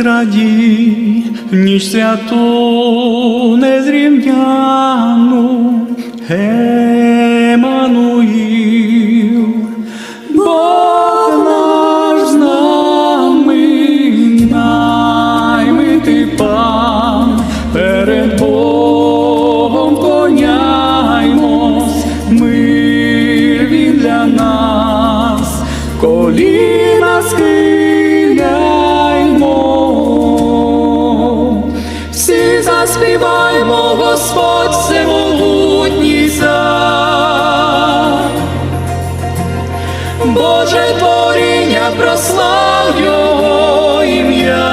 радій, ніч святу незрівняну, Еммануїл. Бог наш з нами, наймитий пан, перед Богом коняймось, мир він для нас, коліна схиляймо, заспіваймо, Господь всемогутній цар. Боже творіння, прослав ім'я,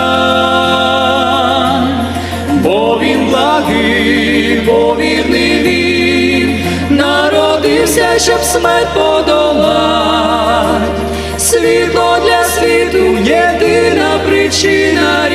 бо він благий, народився, щоб смерть подолать. Світло для світу, єдина причина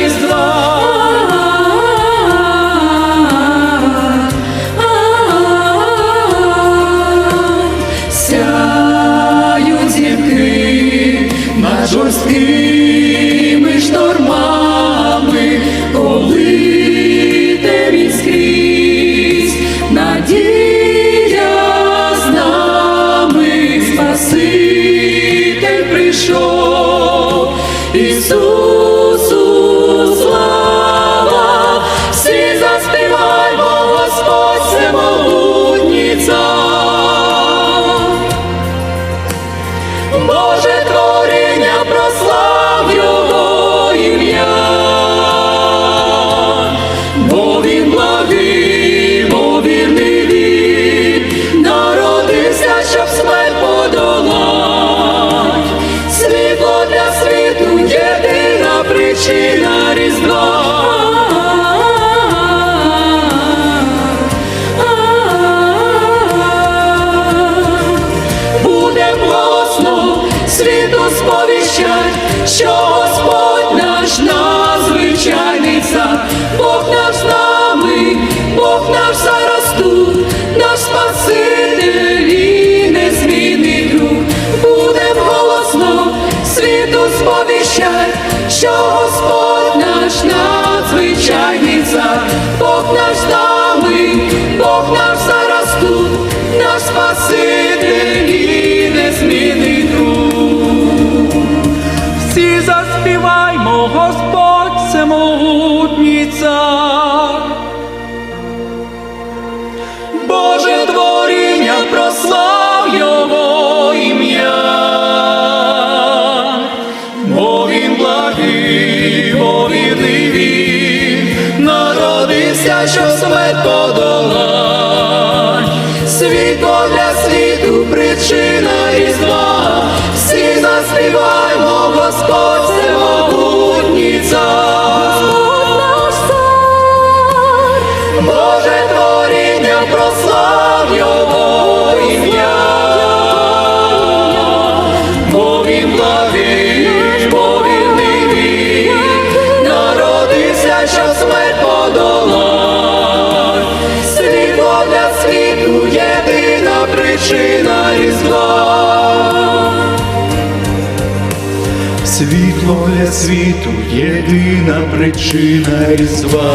єдина на різдво. буде голосно світу сповіщать, що Господь смерть подолать. Світло для світу, причина різдва, всі заспіваймо, Господь всемогутній цар. Боже творіння, прослав Його причина Різдва. Світло для світу, єдина причина Різдва.